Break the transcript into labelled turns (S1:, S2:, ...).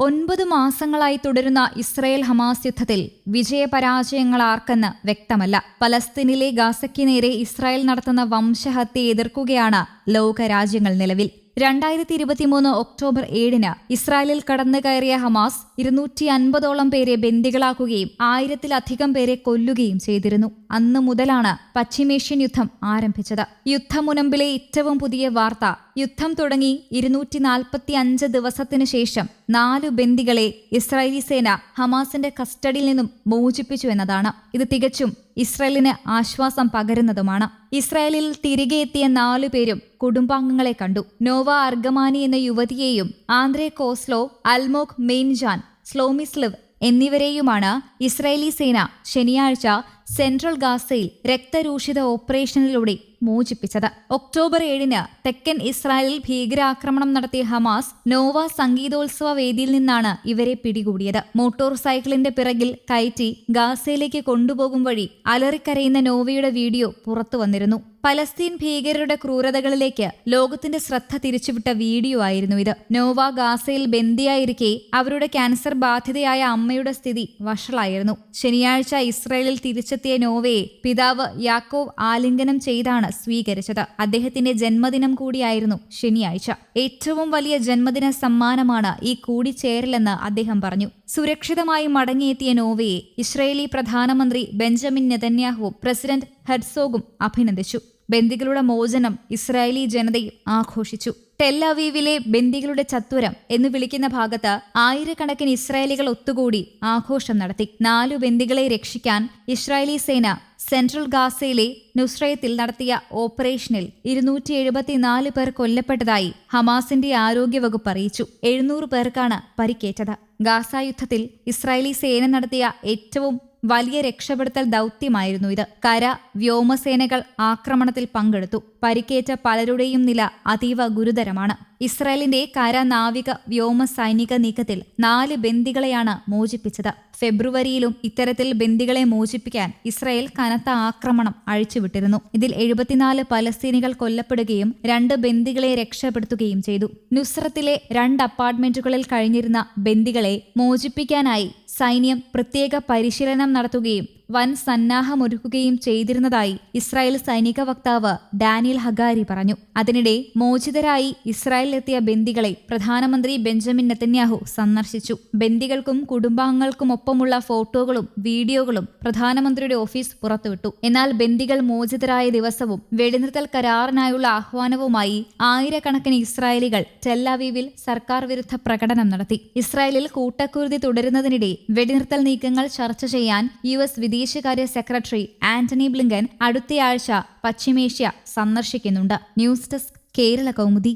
S1: ഒൻപത് മാസങ്ങളായി തുടരുന്ന ഇസ്രയേൽ ഹമാസ് യുദ്ധത്തിൽ വിജയപരാജയങ്ങൾ ആർക്കെന്ന് വ്യക്തമല്ല. പലസ്തീനിലെ ഗാസയ്ക്ക് നേരെ ഇസ്രായേൽ നടത്തുന്ന വംശഹത്യ എതിർക്കുകയാണ് ലോകരാജ്യങ്ങൾ നിലവിൽ. രണ്ടായിരത്തി ഇരുപത്തിമൂന്ന് ഒക്ടോബർ ഏഴിന് ഇസ്രായേലിൽ കടന്നു കയറിയ ഹമാസ് ഇരുന്നൂറ്റി അൻപതോളം പേരെ ബന്ദികളാക്കുകയും ആയിരത്തിലധികം പേരെ കൊല്ലുകയും ചെയ്തിരുന്നു. അന്ന് മുതലാണ് പശ്ചിമേഷ്യൻ യുദ്ധം ആരംഭിച്ചത്. യുദ്ധമുനമ്പിലെ ഏറ്റവും പുതിയ വാർത്ത യുദ്ധം തുടങ്ങി ഇരുന്നൂറ്റി നാൽപ്പത്തി അഞ്ച് ദിവസത്തിനു ശേഷം നാലു ബന്ദികളെ ഇസ്രായേലി സേന ഹമാസിന്റെ കസ്റ്റഡിയിൽ നിന്നും മോചിപ്പിച്ചു എന്നതാണ്. ഇത് തികച്ചും ഇസ്രായേലിന് ആശ്വാസം പകരുന്നതുമാണ്. ഇസ്രായേലിൽ തിരികെ എത്തിയ നാലു പേരും കുടുംബാംഗങ്ങളെ കണ്ടു. നോവ അർഗമാനി എന്ന യുവതിയെയും ആന്ദ്രേ കോസ്ലോ അൽമോക് മെയിൻജാൻ സ്ലോമിസ്ലിവ് എന്നിവരെയുമാണ് ഇസ്രായേലി സേന ശനിയാഴ്ച സെൻട്രൽ ഗാസയിൽ രക്തരൂഷിത ഓപ്പറേഷനിലൂടെ മോചിപ്പിച്ചത്. ഒക്ടോബർ ഏഴിന് തെക്കൻ ഇസ്രായേലിൽ ഭീകരാക്രമണം നടത്തിയ ഹമാസ് നോവ സംഗീതോത്സവ വേദിയിൽ നിന്നാണ് ഇവരെ പിടികൂടിയത്. മോട്ടോർ സൈക്കിളിന്റെ പിറകിൽ കയറ്റി ഗാസയിലേക്ക് കൊണ്ടുപോകും വഴി അലറിക്കരയുന്ന നോവയുടെ വീഡിയോ പുറത്തു വന്നിരുന്നു. പലസ്തീൻ ഭീകരരുടെ ക്രൂരതകളിലേക്ക് ലോകത്തിന്റെ ശ്രദ്ധ തിരിച്ചുവിട്ട വീഡിയോ ആയിരുന്നു ഇത്. നോവ ഗാസയിൽ ബന്ദിയായിരിക്കെ അവരുടെ ക്യാൻസർ ബാധിതയായ അമ്മയുടെ സ്ഥിതി വഷളായിരുന്നു. ശനിയാഴ്ച ഇസ്രയേലിൽ തിരിച്ചെത്തിയ നോവയെ പിതാവ് യാക്കോവ് ആലിംഗനം ചെയ്താണ് സ്വീകരിച്ചത്. അദ്ദേഹത്തിന്റെ ജന്മദിനം കൂടിയായിരുന്നു ശനിയാഴ്ച. ഏറ്റവും വലിയ ജന്മദിന സമ്മാനമാണ് ഈ കൂടിച്ചേരലെന്ന് അദ്ദേഹം പറഞ്ഞു. സുരക്ഷിതമായി മടങ്ങിയെത്തിയ നോവയെ ഇസ്രയേലി പ്രധാനമന്ത്രി ബെഞ്ചമിൻ നെതന്യാഹുവും പ്രസിഡന്റ് ഹെഡ്സോഗും അഭിനന്ദിച്ചു. ബന്ദികളുടെ മോചനം ഇസ്രായേലി ജനതയും ആഘോഷിച്ചു. ടെല്ലവീവിലെ ബന്ദികളുടെ ചത്വരം എന്ന് വിളിക്കുന്ന ഭാഗത്ത് ആയിരക്കണക്കിന് ഇസ്രായേലികൾ ഒത്തുകൂടി ആഘോഷം നടത്തി. നാലു ബന്ദികളെ രക്ഷിക്കാൻ ഇസ്രായേലി സേന സെൻട്രൽ ഗാസയിലെ നുസ്രയത്തിൽ നടത്തിയ ഓപ്പറേഷനിൽ ഇരുന്നൂറ്റി എഴുപത്തിനാല് പേർ കൊല്ലപ്പെട്ടതായി ഹമാസിന്റെ ആരോഗ്യവകുപ്പ് അറിയിച്ചു. എഴുന്നൂറ് പേർക്കാണ് പരിക്കേറ്റത്. ഗാസ യുദ്ധത്തിൽ ഇസ്രായേലി സേന നടത്തിയ ഏറ്റവും വലിയ രക്ഷപ്പെടുത്തൽ ദൗത്യമായിരുന്നു ഇത്. കര വ്യോമസേനകൾ ആക്രമണത്തിൽ പങ്കെടുത്തു. പരിക്കേറ്റ പലരുടെയും നില അതീവ ഗുരുതരമാണ്. ഇസ്രായേലിന്റെ കര നാവിക വ്യോമ സൈനിക നീക്കത്തിൽ നാല് ബന്ദികളെയാണ് മോചിപ്പിച്ചത്. ഫെബ്രുവരിയിലും ഇത്തരത്തിൽ ബന്ദികളെ മോചിപ്പിക്കാൻ ഇസ്രായേൽ കനത്ത ആക്രമണം അഴിച്ചുവിട്ടിരുന്നു. ഇതിൽ എഴുപത്തിനാല് പലസ്തീനികൾ കൊല്ലപ്പെടുകയും രണ്ട് ബന്ദികളെ രക്ഷപ്പെടുത്തുകയും ചെയ്തു. നുസ്രത്തിലെ രണ്ട് അപ്പാർട്ട്മെന്റുകളിൽ കഴിഞ്ഞിരുന്ന ബന്ദികളെ മോചിപ്പിക്കാനായി സൈന്യം പ്രത്യേക പരിശീലനം നടത്തുകയും വൻ സന്നാഹമൊരുക്കുകയും ചെയ്തിരുന്നതായി ഇസ്രായേൽ സൈനിക വക്താവ് ഡാനിയൽ ഹഗാരി പറഞ്ഞു. അതിനിടെ മോചിതരായി ഇസ്രായേലിലെത്തിയ ബന്ദികളെ പ്രധാനമന്ത്രി ബെഞ്ചമിൻ നെതന്യാഹു സന്ദർശിച്ചു. ബന്ദികൾക്കും കുടുംബാംഗങ്ങൾക്കുമൊപ്പമുള്ള ഫോട്ടോകളും വീഡിയോകളും പ്രധാനമന്ത്രിയുടെ ഓഫീസ് പുറത്തുവിട്ടു. എന്നാൽ ബന്ദികൾ മോചിതരായ ദിവസവും വെടിനിർത്തൽ കരാറിനായുള്ള ആഹ്വാനവുമായി ആയിരക്കണക്കിന് ഇസ്രായേലികൾ ടെല്ലാവീവിൽ സർക്കാർ വിരുദ്ധ പ്രകടനം നടത്തി. ഇസ്രായേലിൽ കൂട്ടക്കുരുതി തുടരുന്നതിനിടെ വെടിനിർത്തൽ നീക്കങ്ങൾ ചർച്ച ചെയ്യാൻ യു എസ് വിദേശകാര്യ സെക്രട്ടറി ആന്റണി ബ്ലിങ്കൻ അടുത്തയാഴ്ച പശ്ചിമേഷ്യ സന്ദർശിക്കുന്നുണ്ട്. News desk Kerala Kaumudi.